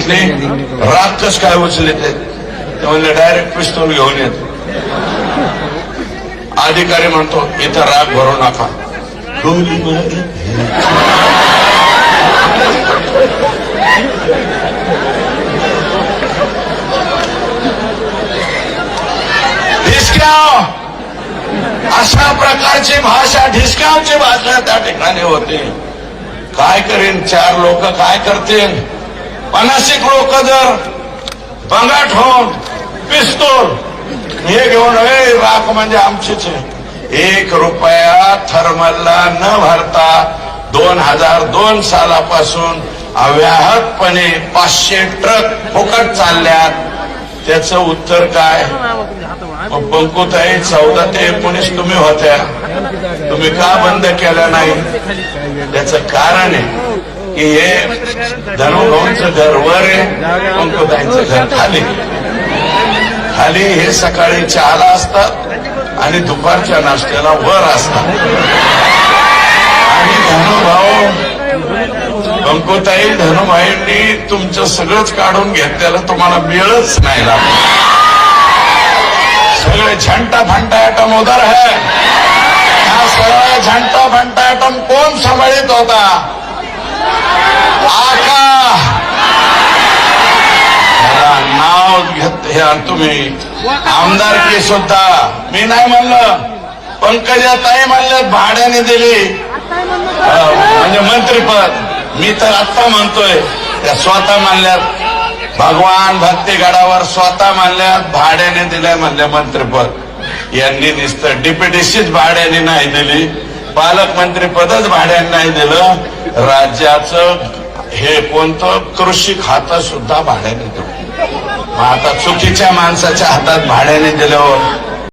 सांगितले रात कस काय उचले ते ते म्हणले डायरेक्ट पिस्तूल घेऊन येतो अधिकारी म्हणतो इथं राग भरू नका अशा प्रकारची भाषा ढिसक्यावची भाषा त्या ठिकाणी होते। काय करेन? चार लोक काय करतील? पन्नासिक लोक जर बंगाट होऊन पिस्तोल हे घेऊन ए राख म्हणजे आमचीच आहे. एक रुपया थर्मलला न भरता दोन हजार दोन सालापासून अव्याहतपणे पाचशे ट्रक फुकट चालल्यात. त्याचं उत्तर काय? बंकुताई चौदा ते एकोणीस तुम्ही होत्या. तुम्ही का बंद केलं नाही? त्याचं कारण आहे की हे धनुभाऊंचं घर वर आहे बंकुताईंचं घर खाली. खाली हे सकाळी चहाला असतात आणि दुपारच्या नाश्त्याला वर असतात. आणि धनुभाऊ पंकुताई धनुभाईंनी तुमचं सगळंच काढून घेतलेलं तुम्हाला मिळच नाही लागला सगळे झंटा फंटा ॲटम उधर है हा सगळा झंटा फंटा ॲटम कोण सांभाळीत होता? हे घेत हे तुम्ही आमदारकी सुद्धा. मी नाही म्हणलं. पंकजा ताई म्हणलं भाड्याने दिली. म्हणजे मंत्रीपद. मी तर आत्ता म्हणतोय. त्या स्वतः मानल्यात भगवान भक्तीगडावर स्वतः मानल्यात भाड्याने दिलंय म्हणले मंत्रीपद. यांनी नुसतं डिप्युटीशीच भाड्याने नाही दिली. पालकमंत्री पदच भाड्याने नाही दिलं. राज्याचं हे कोणतं कृषी खातं सुद्धा भाड्याने दिलं. मग आता चुकीच्या माणसाच्या हातात भाड्याने दिल्यावर